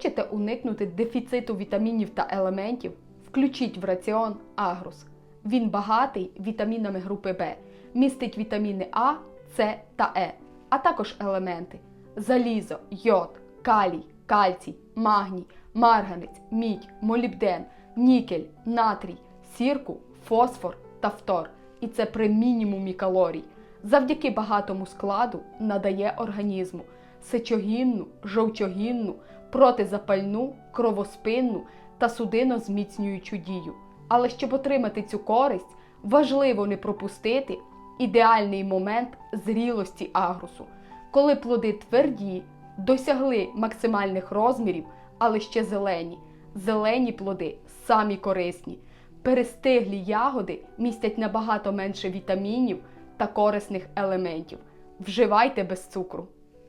Хочете уникнути дефіциту вітамінів та елементів? Включіть в раціон Агрус. Він багатий вітамінами групи Б, містить вітаміни А, С та Е, а також елементи: залізо, йод, калій, кальцій, магній, марганець, мідь, молібден, нікель, натрій, сірку, фосфор та фтор. І це при мінімумі калорій. Завдяки багатому складу надає організму сечогінну, жовчогінну, протизапальну, кровоспинну та судинозміцнюючу дію. Але щоб отримати цю користь, важливо не пропустити ідеальний момент зрілості агрусу, коли плоди тверді, досягли максимальних розмірів, але ще зелені. Зелені плоди самі корисні. Перестиглі ягоди містять набагато менше вітамінів та корисних елементів. Вживайте без цукру.